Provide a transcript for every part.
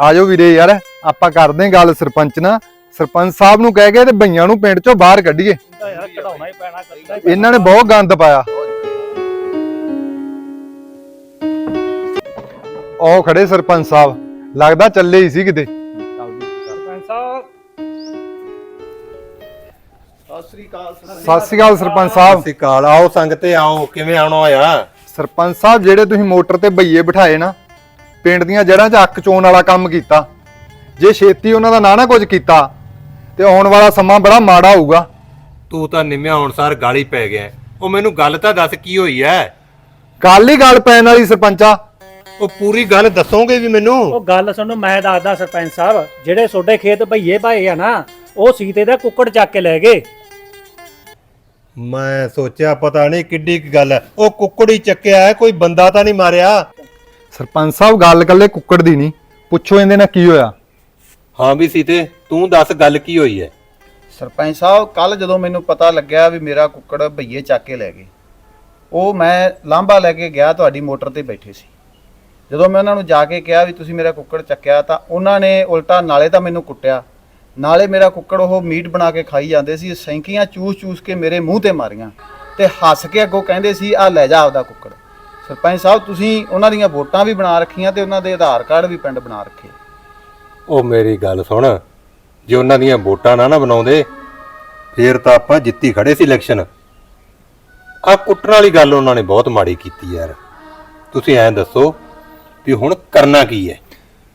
ਆਜੋ ਵੀਰੇ ਯਾਰ ਆਪਾਂ ਕਰਦੇ ਆਂ ਗੱਲ ਸਰਪੰਚ ਨਾਲ। ਸਰਪੰਚ ਸਾਹਿਬ ਨੂੰ ਕਹਿ ਕੇ ਤੇ ਭਈਆਂ ਨੂੰ ਪਿੰਡ ਚੋਂ ਬਾਹਰ ਕੱਢੀਏ। ਯਾਰ ਕਢਾਉਣਾ ਹੀ ਪੈਣਾ ਕੱਢਣਾ ਹੀ ਇਹਨਾਂ ਨੇ ਬਹੁਤ ਗੰਦ ਪਾਇਆ। ਉਹ ਖੜੇ ਸਰਪੰਚ ਸਾਹਿਬ ਲੱਗਦਾ ਚੱਲੇ ਹੀ ਸੀ ਕਿਤੇ। ਸਰਪੰਚ ਸਾਹਿਬ ਸਤਿ ਸ੍ਰੀ ਅਕਾਲ ਸਰਪੰਚ ਸਾਹਿਬ। ਸਤਿ ਕਾਲ ਆਓ ਸੰਗਤੇ ਆਓ। ਕਿਵੇਂ ਆਉਣਾ ਆ ਸਰਪੰਚ ਸਾਹਿਬ ਜਿਹੜੇ ਤੁਸੀਂ ਮੋਟਰ ਤੇ ਬਈਏ ਬਿਠਾਏ ਨਾ ਪਿੰਡ ਦੀਆਂ ਜੜ੍ਹਾਂ 'ਚ ਅੱਕ ਚੋਣ ਵਾਲਾ ਕੰਮ ਕੀਤਾ। ਜੇ ਛੇਤੀ ਉਹਨਾਂ ਦਾ ਨਾ ਨਾ ਕੁਝ ਕੀਤਾ ਤੇ ਆਉਣ ਵਾਲਾ ਸਮਾਂ ਬੜਾ ਮਾੜਾ ਹੋਊਗਾ। ਤੂੰ ਤਾਂ ਨਿਮਿਆ ਹੁਣ ਸਾਰ ਗਾਲੀ ਪੈ ਗਿਆ ਉਹ ਮੈਨੂੰ ਗੱਲ ਤਾਂ ਦੱਸ ਕੀ ਹੋਈ ਐ ਗੱਲ ਹੀ ਗੱਲ ਪੈਣ ਵਾਲੀ ਸਰਪੰਚਾ। ਉਹ ਪੂਰੀ ਗੱਲ ਦੱਸੋਗੇ ਵੀ ਮੈਨੂੰ? ਉਹ ਗੱਲ ਸੁਣੋ ਮੈਂ ਦੱਸਦਾ ਸਰਪੰਚ ਸਾਹਿਬ ਜਿਹੜੇ ਤੁਹਾਡੇ ਖੇਤ ਭਈਏ ਭਾਏ ਆ ਨਾ ਉਹ ਸੀਤੇ ਦਾ ਕੁੱਕੜ ਚੱਕ ਕੇ ਲੈ ਗਏ। ਮੈਂ ਸੋਚਿਆ ਪਤਾ ਨਹੀਂ ਕਿੱਡੀ ਕੀ ਗੱਲ ਐ ਉਹ ਕੁੱਕੜੀ ਚੱਕਿਆ ਹੈ ਕੋਈ ਬੰਦਾ ਤਾਂ ਨਹੀਂ ਮਾਰਿਆ। ਸਰਪੰਚ ਸਾਹਿਬ ਗੱਲ ਕੱਲੇ ਕੁੱਕੜ ਦੀ ਨਹੀਂ। ਪੁੱਛੋ ਇਹਦੇ ਨਾਲ ਕੀ ਹੋਇਆ। ਹਾਂ ਵੀ ਸੀਤੇ ਤੂੰ ਦੱਸ ਗੱਲ ਕੀ ਹੋਈ ਐ ਸਰਪੰਚ ਸਾਹਿਬ ਕੱਲ ਜਦੋਂ ਮੈਨੂੰ ਪਤਾ ਲੱਗਿਆ ਵੀ ਮੇਰਾ ਕੁੱਕੜ ਭਈਏ ਚੱਕ ਕੇ ਲੈ ਗਏ ਉਹ ਮੈਂ ਲਾਂਬਾ ਲੈ ਕੇ ਗਿਆ ਤੁਹਾਡੀ ਮੋਟਰ ਤੇ ਬੈਠੇ ਸੀ। ਜਦੋਂ ਮੈਂ ਉਹਨਾਂ ਨੂੰ ਜਾ ਕੇ ਕਿਹਾ ਵੀ ਤੁਸੀਂ ਮੇਰਾ ਕੁੱਕੜ ਚੱਕਿਆ ਤਾਂ ਉਹਨਾਂ ਨੇ ਉਲਟਾ ਨਾਲੇ ਤਾਂ ਮੈਨੂੰ ਕੁੱਟਿਆ। ਨਾਲੇ ਮੇਰਾ ਕੁੱਕੜ ਉਹ ਮੀਟ ਬਣਾ ਕੇ ਖਾਈ ਜਾਂਦੇ ਸੀ ਸੈਂਕੀਆਂ ਚੂਸ-ਚੂਸ ਕੇ ਮੇਰੇ ਮੂੰਹ ਤੇ ਮਾਰੀਆਂ ਤੇ ਹੱਸ ਕੇ ਅੱਗੋਂ ਕਹਿੰਦੇ ਸੀ ਆ ਲੈ ਜਾ ਆਪਦਾ ਕੁੱਕੜ। ਸਰਪੰਚ ਸਾਹਿਬ ਤੁਸੀਂ ਉਹਨਾਂ ਦੀਆਂ ਵੋਟਾਂ ਵੀ ਬਣਾ ਰੱਖੀਆਂ ਤੇ ਉਹਨਾਂ ਦੇ ਆਧਾਰ ਕਾਰਡ ਵੀ ਪਿੰਡ ਬਣਾ ਰੱਖੇ। ਉਹ ਮੇਰੀ ਗੱਲ ਸੁਣ ਜੇ ਉਹਨਾਂ ਦੀਆਂ ਵੋਟਾਂ ਨਾ ਨਾ ਬਣਾਉਂਦੇ ਫੇਰ ਤਾਂ ਆਪਾਂ ਜਿੱਤੀ ਖੜੇ ਸੀ ਇਲੈਕਸ਼ਨ। ਆ ਕੁੱਟਣ ਵਾਲੀ ਗੱਲ ਉਹਨਾਂ ਨੇ ਬਹੁਤ ਮਾੜੀ ਕੀਤੀ ਯਾਰ। ਤੁਸੀਂ ਐਂ ਦੱਸੋ ਵੀ ਹੁਣ ਕਰਨਾ ਕੀ ਹੈ?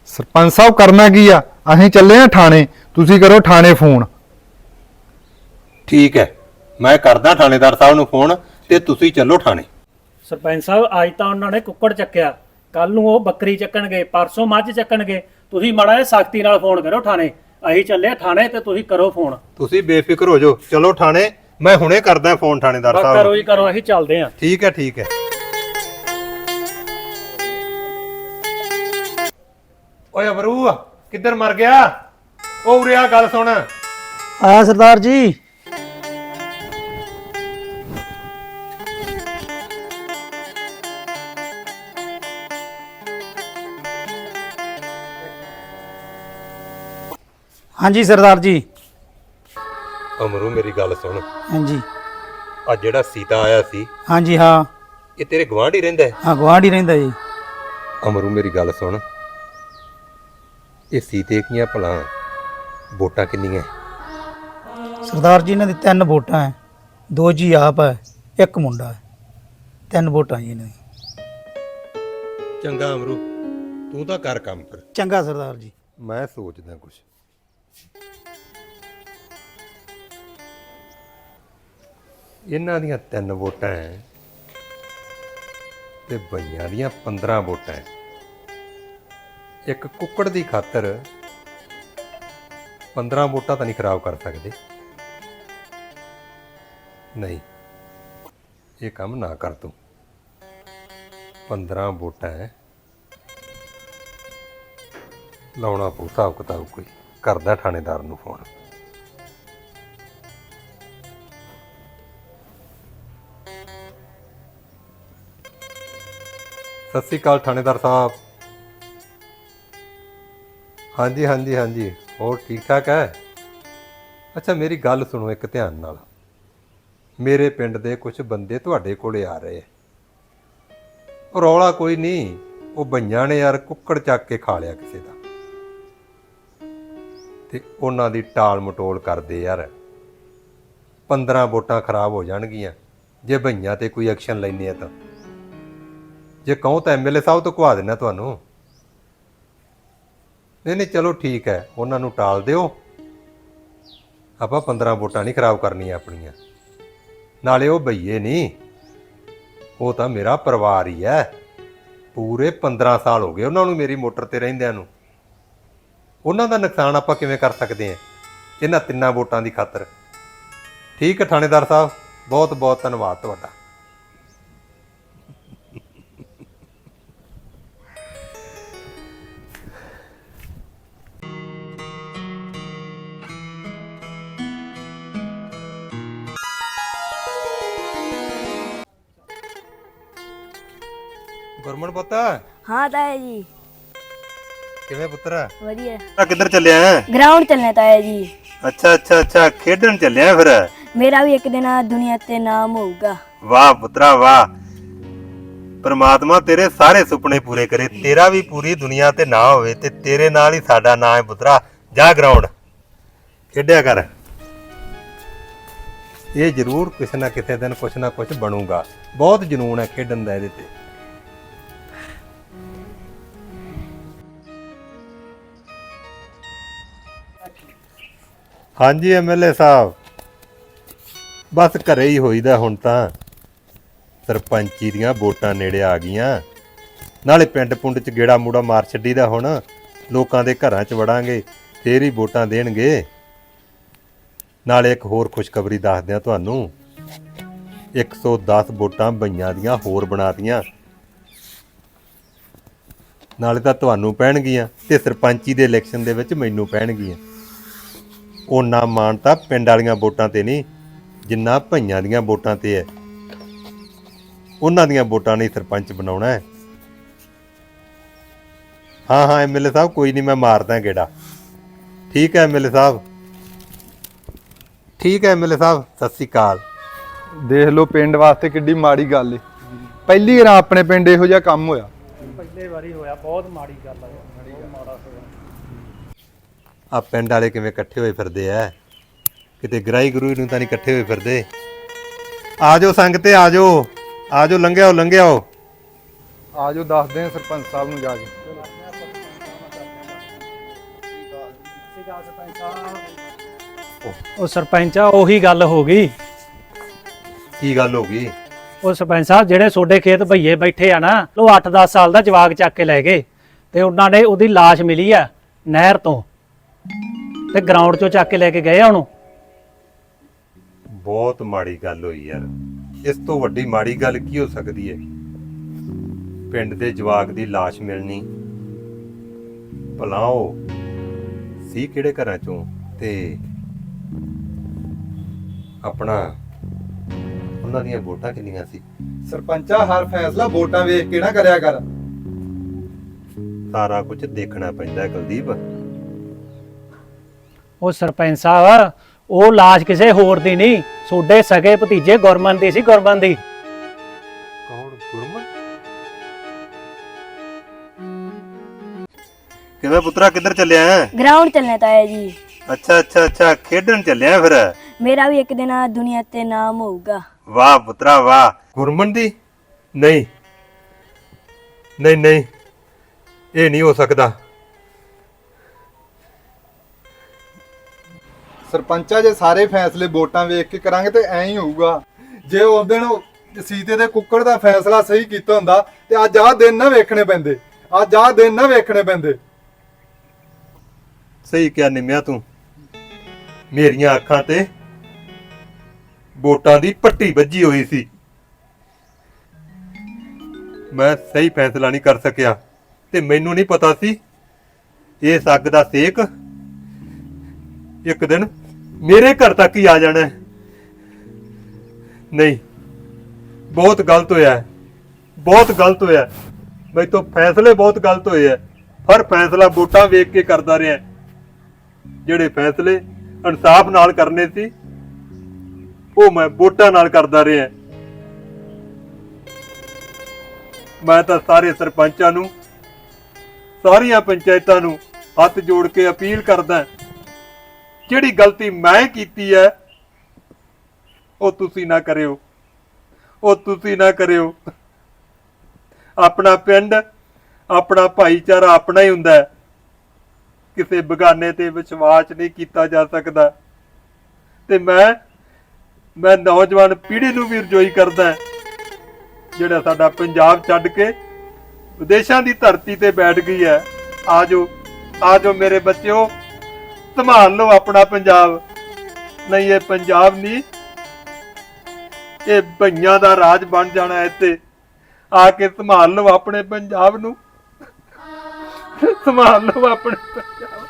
ਸਰਪੰਚ ਸਾਹਿਬ ਕਰਨਾ ਕੀ ਆ? ਅਸੀਂ ਚੱਲੇ ਆ ਥਾਣੇ। ਤੁਸੀਂ ਕਰੋ ਥਾਣੇ ਫੋਨ। ਠੀਕ ਹੈ ਮੈਂ ਕਰਦਾ ਥਾਣੇਦਾਰ ਸਾਹਿਬ ਨੂੰ ਫੋਨ ਤੇ ਤੁਸੀਂ ਚੱਲੋ ਥਾਣੇ। ਸਰਪੰਚ ਸਾਹਿਬ ਅੱਜ ਤਾਂ ਉਹਨਾਂ ਨੇ ਕੁੱਕੜ ਚੱਕਿਆ। ਕੱਲ ਨੂੰ ਉਹ ਬੱਕਰੀ ਚੱਕਣਗੇ ਪਰਸੋਂ ਮੱਝ ਚੱਕਣਗੇ। ਤੁਸੀਂ ਮਾੜਾ ਜਿਹਾ ਸਖਤੀ ਨਾਲ ਫੋਨ ਕਰੋ ਥਾਣੇ। ਅਸੀਂ ਚੱਲੇ ਆ ਥਾਣੇ ਤੇ ਤੁਸੀਂ ਕਰੋ ਫੋਨ। ਤੁਸੀਂ ਬੇਫਿਕਰ ਹੋ ਜਾਓ। ਚਲੋ ਥਾਣੇ ਮੈਂ ਹੁਣੇ ਕਰਦਾ ਫੋਨ ਥਾਣੇਦਾਰ ਬਸ ਸਾਹਿਬ ਕਰੋ ਨੂੰ। ਜੀ ਕਰੋ ਅਸੀਂ ਚੱਲਦੇ ਆ ਠੀਕ ਹੈ ਠੀਕ ਹੈ। ਓਏ ਅਬਰੂ ਕਿੱਧਰ ਮਰ ਗਿਆ? ਉਹ ਉਰੇ ਆ ਗੱਲ ਸੁਣ। ਆਇਆ ਸਰਦਾਰ ਜੀ। ਹਾਂਜੀ ਸਰਦਾਰ ਜੀ। ਅਮਰੂ ਮੇਰੀ ਗੱਲ ਸੁਣ। ਹਾਂਜੀ। ਆ ਜਿਹੜਾ ਸੀਤਾ ਆਇਆ ਸੀ ਹਾਂਜੀ ਹਾਂ। ਇਹ ਤੇਰੇ ਗਵਾਂਢ ਹੀ ਰਹਿੰਦਾ ਹੈ? ਹਾਂ ਗੁਆਂਢ ਹੀ ਰਹਿੰਦਾ ਜੀ। ਅਮਰੂ ਮੇਰੀ ਗੱਲ ਸੁਣ। ਇਹ ਸੀਤੇ ਕੀਆਂ ਭਲਾ ਵੋਟਾਂ ਕਿੰਨੀਆਂ ਸਰਦਾਰ ਜੀ ਇਹਨਾਂ ਦੀ ਤਿੰਨ ਵੋਟਾਂ ਹੈ। ਦੋ ਜੀ ਆਪ ਹੈ ਇੱਕ ਮੁੰਡਾ ਹੈ। ਤਿੰਨ ਵੋਟਾਂ ਜੀ ਇਹਨਾਂ ਦੀ। ਚੰਗਾ ਅਮਰੂ ਤੂੰ ਤਾਂ ਕਰ ਕੰਮ ਫਿਰ। ਚੰਗਾ ਸਰਦਾਰ ਜੀ। ਮੈਂ ਸੋਚਦਾ ਕੁਛ। ਇਹਨਾਂ ਦੀਆਂ ਤਿੰਨ ਵੋਟਾਂ ਹੈ ਤੇ ਬਈਆਂ ਦੀਆਂ 15 ਵੋਟਾਂ ਹੈ ਇੱਕ ਕੁੱਕੜ ਦੀ ਖਾਤਰ 15 ਵੋਟਾਂ ਤਾਂ ਨਹੀਂ ਖਰਾਬ ਕਰ ਸਕਦੇ। ਨਹੀਂ, ਇਹ ਕੰਮ ਨਾ ਕਰ ਤੂੰ। 15 ਵੋਟਾਂ ਹੈ ਲਾਉਣਾ ਪਊ, ਹਿਸਾਬ ਕਿਤਾਬ ਕੋਈ। ਕਰਦਾ ਥਾਣੇਦਾਰ ਨੂੰ ਫੋਨ। ਸਤਿ ਸ੍ਰੀ ਅਕਾਲ ਥਾਣੇਦਾਰ ਸਾਹਿਬ। ਹਾਂਜੀ ਹਾਂਜੀ ਹਾਂਜੀ। ਹੋਰ ਠੀਕ ਠਾਕ ਹੈ? ਅੱਛਾ, ਮੇਰੀ ਗੱਲ ਸੁਣੋ ਇੱਕ ਧਿਆਨ ਨਾਲ। ਮੇਰੇ ਪਿੰਡ ਦੇ ਕੁਝ ਬੰਦੇ ਤੁਹਾਡੇ ਕੋਲੇ ਆ ਰਹੇ ਆ ਰੌਲਾ ਕੋਈ ਨਹੀਂ, ਉਹ ਬਈਆਂ ਨੇ ਯਾਰ ਕੁੱਕੜ ਚੱਕ ਕੇ ਖਾ ਲਿਆ ਕਿਸੇ ਦਾ। ਤੇ ਉਹਨਾਂ ਦੀ ਟਾਲ ਮਟੋਲ ਕਰਦੇ ਯਾਰ। 15 ਵੋਟਾਂ ਖਰਾਬ ਹੋ ਜਾਣਗੀਆਂ। ਜੇ ਭਈਆਂ ਤੇ ਕੋਈ ਐਕਸ਼ਨ ਲੈਣੇ ਆ ਤਾਂ। ਜੇ ਕਹੋ ਤਾਂ ਐਮਐਲਏ ਸਾਹਿਬ ਤੋਂ ਕਵਾ ਦੇਣਾ ਤੁਹਾਨੂੰ। ਨਹੀਂ ਨਹੀਂ, ਚਲੋ ਠੀਕ ਹੈ, ਉਹਨਾਂ ਨੂੰ ਟਾਲ ਦਿਓ। ਆਪਾਂ 15 ਵੋਟਾਂ ਨਹੀਂ ਖਰਾਬ ਕਰਨੀਆਂ ਆਪਣੀਆਂ। ਨਾਲੇ ਉਹ ਭਈਏ ਨਹੀਂ। ਉਹ ਤਾਂ ਮੇਰਾ ਪਰਿਵਾਰ ਹੀ ਹੈ। ਪੂਰੇ 15 ਸਾਲ ਹੋ ਗਏ ਉਹਨਾਂ ਨੂੰ ਮੇਰੀ ਮੋਟਰ ਤੇ ਰਹਿੰਦਿਆਂ ਨੂੰ। ਉਹਨਾਂ ਦਾ ਨੁਕਸਾਨ ਆਪਾਂ ਕਿਵੇਂ ਕਰ ਸਕਦੇ ਹਾਂ? ਇਹਨਾਂ ਤਿੰਨਾਂ ਵੋਟਾਂ ਦੀ ਖਾਤਰ। ਠੀਕ ਹੈ ਥਾਣੇਦਾਰ ਸਾਹਿਬ, ਬਹੁਤ ਬਹੁਤ ਧੰਨਵਾਦ ਤੁਹਾਡਾ। ਗੁਰਮਨ ਪੁੱਤ। ਹਾਂ ਤਾਇਆ ਜੀ। ਕਿਵੇਂ ਪੁੱਤਰ? ਵਧੀਆ। ਕਿੱਧਰ ਚੱਲਿਆ ਹੈ? ਗਰਾਊਂਡ ਚੱਲਣੇ ਤਾਇਆ ਜੀ। ਅੱਛਾ ਅੱਛਾ ਅੱਛਾ ਖੇਡਣ ਚੱਲਿਆ ਫਿਰ? ਮੇਰਾ ਵੀ ਇੱਕ ਦਿਨ ਦੁਨੀਆ ਤੇ ਨਾਮ ਹੋਊਗਾ। ਵਾਹ ਪੁੱਤਰਾ ਵਾਹ। ਪਰਮਾਤਮਾ ਤੇਰੇ ਸਾਰੇ ਸੁਪਨੇ ਪੂਰੇ ਕਰੇ। ਤੇਰਾ ਵੀ ਪੂਰੀ ਦੁਨੀਆ ਤੇ ਨਾ ਹੋਵੇ ਤੇ ਤੇਰੇ ਨਾਲ ਹੀ ਸਾਡਾ ਨਾਂ ਹੈ ਪੁੱਤਰਾ। ਜਾ ਗਰਾਊਂਡ ਖੇਡਿਆ ਕਰ। ਇਹ ਜ਼ਰੂਰ ਕਿਸੇ ਨਾ ਕਿਸੇ ਦਿਨ ਕੁਛ ਨਾ ਕੁਛ ਬਣੂਗਾ। ਬਹੁਤ ਜਨੂਨ ਹੈ ਖੇਡਣ ਦਾ ਇਹਦੇ ਤੇ। ਹਾਂਜੀ ਐਮਐਲਏ ਸਾਹਿਬ। ਬਸ ਘਰੇ ਹੀ ਹੋਈਦਾ ਹੁਣ ਤਾਂ। ਸਰਪੰਚੀ ਦੀਆਂ ਵੋਟਾਂ ਨੇੜੇ ਆ ਗਈਆਂ। ਨਾਲੇ ਪਿੰਡ ਪੁੰਡ ਚ ਗੇੜਾ ਮੂੜਾ ਮਾਰ ਛੱਡੀਦਾ ਹੁਣ। ਲੋਕਾਂ ਦੇ ਘਰਾਂ ਚ ਵੜਾਂਗੇ, ਫੇਰ ਹੀ ਵੋਟਾਂ ਦੇਣਗੇ। ਨਾਲੇ ਇੱਕ ਹੋਰ ਖੁਸ਼ਖਬਰੀ ਦੱਸਦੇ ਆ ਤੁਹਾਨੂੰ। 110 ਵੋਟਾਂ ਬਈਆਂ ਦੀਆਂ ਹੋਰ ਬਣਾਤੀਆਂ ਨਾਲੇ ਤਾਂ ਤੁਹਾਨੂੰ ਪੈਣਗੀਆਂ ਤੇ ਸਰਪੰਚੀ ਦੇ ਇਲੈਕਸ਼ਨ ਦੇ ਵਿੱਚ ਮੈਨੂੰ ਪੈਣਗੀਆਂ। ਉਹਨਾਂ ਮਾਣ ਤਾਂ ਪਿੰਡ ਵਾਲੀਆਂ ਵੋਟਾਂ ਤੇ ਨਹੀਂ ਜਿੰਨਾ ਭਈਆਂ ਦੀਆਂ ਵੋਟਾਂ ਤੇ ਹੈ। ਉਹਨਾਂ ਦੀਆਂ ਵੋਟਾਂ ਨਹੀਂ ਸਰਪੰਚ ਬਣਾਉਣਾ ਹੈ। ਹਾਂ ਹਾਂ ਐਮਐਲਏ ਸਾਹਿਬ ਕੋਈ ਨਹੀਂ ਮੈਂ ਮਾਰਦਾ ਗੇੜਾ। ਠੀਕ ਹੈ ਐਮਐਲਏ ਸਾਹਿਬ। ਠੀਕ ਹੈ ਐਮਐਲਏ ਸਾਹਿਬ ਸਤਿ ਸ੍ਰੀ ਅਕਾਲ। ਦੇਖ ਲਓ ਪਿੰਡ ਵਾਸਤੇ ਕਿੱਡੀ ਮਾੜੀ ਗੱਲ ਏ। ਪਹਿਲੀ ਵਾਰ ਆਪਣੇ ਪਿੰਡ ਇਹੋ ਜਿਹਾ ਕੰਮ ਹੋਇਆ। ਪਹਿਲੇ ਵਾਰੀ ਹੋਇਆ ਬਹੁਤ ਮਾੜੀ ਗੱਲ ਆ। ਆ ਪਿੰਡ ਵਾਲੇ ਕਿਵੇਂ ਇਕੱਠੇ ਹੋਏ ਫਿਰਦੇ ਐ ਕਿਤੇ ਗਰਾਈ ਗੁਰੂ ਨੂੰ ਤਾਂ ਨਹੀਂ ਇਕੱਠੇ ਹੋਏ ਫਿਰਦੇ। ਆ ਜਾਓ ਸੰਗ ਤੇ ਆ ਜਾਓ ਆ ਜਾਓ ਲੰਘਿਆਓ ਲੰਘਿਆਓ। ਆਜੋ ਦੱਸਦੇ ਆ ਸਰਪੰਚ ਸਾਹਿਬ ਨੂੰ ਜਾ ਕੇ। ਉਹ ਸਰਪੰਚ ਆ ਉਹੀ ਗੱਲ ਹੋ ਗਈ। ਕੀ ਗੱਲ ਹੋ ਗਈ? ਉਹ ਸਰਪੰਚ ਸਾਹਿਬ ਜਿਹੜੇ ਛੋਡੇ ਖੇਤ ਭਈਏ ਬੈਠੇ ਆ ਨਾ ਉਹ 8-10 ਸਾਲ ਦਾ ਜਵਾਕ ਚੱਕ ਕੇ ਲੈ ਗਏ। ਤੇ ਉਹਨਾਂ ਨੇ ਉਹਦੀ ਲਾਸ਼ ਮਿਲੀ ਆ ਨਹਿਰ ਤੋਂ। ਤੇ ਗਰਾਊਂਡ ਚੋਂ ਚੱਕ ਕੇ ਲੈ ਕੇ ਗਏ ਆ ਉਹਨੂੰ? ਬਹੁਤ ਮਾੜੀ ਗੱਲ ਹੋਈ ਯਾਰ। ਇਸ ਤੋਂ ਵੱਡੀ ਮਾੜੀ ਗੱਲ ਕੀ ਹੋ ਸਕਦੀ ਹੈ? ਪਿੰਡ ਦੇ ਜਵਾਕ ਦੀ লাশ ਮਿਲਣੀ। ਭਲਾਓ ਸੀ ਕਿਹੜੇ ਘਰਾਂ ਚੋਂ? ਤੇ ਆਪਣਾ ਉਹਨਾਂ ਦੀਆਂ ਵੋਟਾਂ ਕਿੰਨੀਆਂ ਸੀ? ਸਰਪੰਚਾ ਹਰ ਫੈਸਲਾ ਵੋਟਾਂ ਵੇਖ ਕੇ ਨਾ ਕਰਿਆ ਕਰ। ਸਾਰਾ ਕੁਝ ਦੇਖਣਾ ਪੈਂਦਾ ਹੈ ਕੁਲਦੀਪ। ਉਹ ਸਰਪੰਚ ਸਾਹਿਬ ਉਹ ਲਾਸ਼ ਕਿਸੇ ਹੋਰ ਦੀ ਨਹੀਂ ਛੋਡੇ ਸਗੇ ਭਤੀਜੇ ਗੁਰਮਨ ਦੀ ਸੀ ਗੁਰਮਨ ਦੀ। ਕੌਣ? ਗੁਰਮਨ? ਕਿਵੇਂ ਪੁੱਤਰਾ ਕਿੱਧਰ ਚੱਲਿਆ? ਹੈ? ਗਰਾਊਂਡ ਚੱਲਣੇ ਤਾਇਆ ਜੀ। ਅੱਛਾ ਅੱਛਾ ਅੱਛਾ ਖੇਡਣ ਚੱਲਿਆ ਫਿਰ? ਮੇਰਾ ਵੀ ਇੱਕ ਦਿਨ ਆ ਦੁਨੀਆ ਤੇ ਨਾਮ ਹੋਊਗਾ। ਵਾਹ ਪੁੱਤਰਾ ਵਾਹ। ਗੁਰਮਨ ਦੀ? ਨਹੀਂ। ਨਹੀਂ ਨਹੀਂ। ਇਹ ਨਹੀਂ ਹੋ ਸਕਦਾ। ਸਰਪੰਚਾ ਜੇ ਸਾਰੇ ਫੈਸਲੇ ਵੋਟਾਂ ਵੇਖ ਕੇ ਕਰਾਂਗੇ ਤੇ ਐਂ ਹੀ ਹੋਊਗਾ। ਜੇ ਉਸ ਦਿਨ ਸੀਤੇ ਦੇ ਕੁੱਕੜ ਦਾ ਫੈਸਲਾ ਸਹੀ ਕੀਤਾ ਹੁੰਦਾ ਤੇ ਅੱਜ ਆਹ ਦਿਨ ਨਾ ਵੇਖਣੇ ਪੈਂਦੇ। ਅੱਜ ਆਹ ਦਿਨ ਨਾ ਵੇਖਣੇ ਪੈਂਦੇ। ਸਹੀ ਕਿਹਾ ਨਿਮਿਆ ਤੂੰ। ਮੇਰੀਆਂ ਅੱਖਾਂ ਤੇ ਵੋਟਾਂ ਦੀ ਪੱਟੀ ਵੱਜੀ ਹੋਈ ਸੀ। ਮੈਂ ਸਹੀ ਫੈਸਲਾ ਨਹੀਂ ਕਰ ਸਕਿਆ ਤੇ ਮੈਨੂੰ ਨਹੀਂ ਪਤਾ ਸੀ ਇਹ ਸੱਗ ਦਾ ਸੇਕ ਇੱਕ ਦਿਨ ਮੇਰੇ ਘਰ ਤੱਕ ਹੀ ਆ ਜਾਣਾ ਹੈ। ਨਹੀਂ, ਬਹੁਤ ਗਲਤ ਹੋਇਆ ਹੈ। ਬਹੁਤ ਗਲਤ ਹੋਇਆ ਹੈ। ਮੇਰੇ ਤੋਂ ਫੈਸਲੇ ਬਹੁਤ ਗਲਤ ਹੋਏ ਆ ਹਰ ਫੈਸਲਾ ਵੋਟਾਂ ਵੇਖ ਕੇ ਕਰਦਾ ਰਿਹਾ ਜਿਹੜੇ ਫੈਸਲੇ ਇਨਸਾਫ ਨਾਲ ਕਰਨੇ ਸੀ, ਉਹ ਮੈਂ ਵੋਟਾਂ ਨਾਲ ਕਰਦਾ ਰਿਹਾ ਮੈਂ ਤਾਂ ਸਾਰੇ ਸਰਪੰਚਾਂ ਨੂੰ, ਸਾਰੀਆਂ ਪੰਚਾਇਤਾਂ ਨੂੰ ਹੱਥ ਜੋੜ ਕੇ ਅਪੀਲ ਕਰਦਾ ਜਿਹੜੀ ਗਲਤੀ ਮੈਂ ਕੀਤੀ ਹੈ, ਉਹ ਤੁਸੀਂ ਨਾ ਕਰਿਓ। ਉਹ ਤੁਸੀਂ ਨਾ ਕਰਿਓ। ਆਪਣਾ ਪਿੰਡ, ਆਪਣਾ ਭਾਈਚਾਰਾ ਆਪਣਾ ਹੀ ਹੁੰਦਾ ਕਿਸੇ ਬਗਾਨੇ ਤੇ ਵਿਸ਼ਵਾਸ ਨਹੀਂ ਕੀਤਾ ਜਾ ਸਕਦਾ। ਤੇ ਮੈਂ ਮੈਂ ਨੌਜਵਾਨ ਪੀੜ੍ਹੀ ਨੂੰ ਵੀ ਰਜੋਈ ਕਰਦਾ ਜਿਹੜਾ ਸਾਡਾ ਪੰਜਾਬ ਛੱਡ ਕੇ ਵਿਦੇਸ਼ਾਂ ਦੀ ਧਰਤੀ ਤੇ ਬੈਠ ਗਈ ਹੈ। ਆਜੋ ਆਜੋ ਮੇਰੇ ਬੱਚਿਓ। ਧਮਾਲ ਲਓ ਆਪਣਾ ਪੰਜਾਬ। ਨਹੀਂ, ਇਹ ਪੰਜਾਬ ਨਹੀਂ। ਇਹ ਭਈਆਂ ਦਾ ਰਾਜ ਬਣ ਜਾਣਾ ਇੱਥੇ। ਆ ਕੇ ਧਮਾਲ ਲਓ ਆਪਣੇ ਪੰਜਾਬ ਨੂੰ। ਧਮਾਲ ਲਓ ਆਪਣੇ ਪੰਜਾਬ।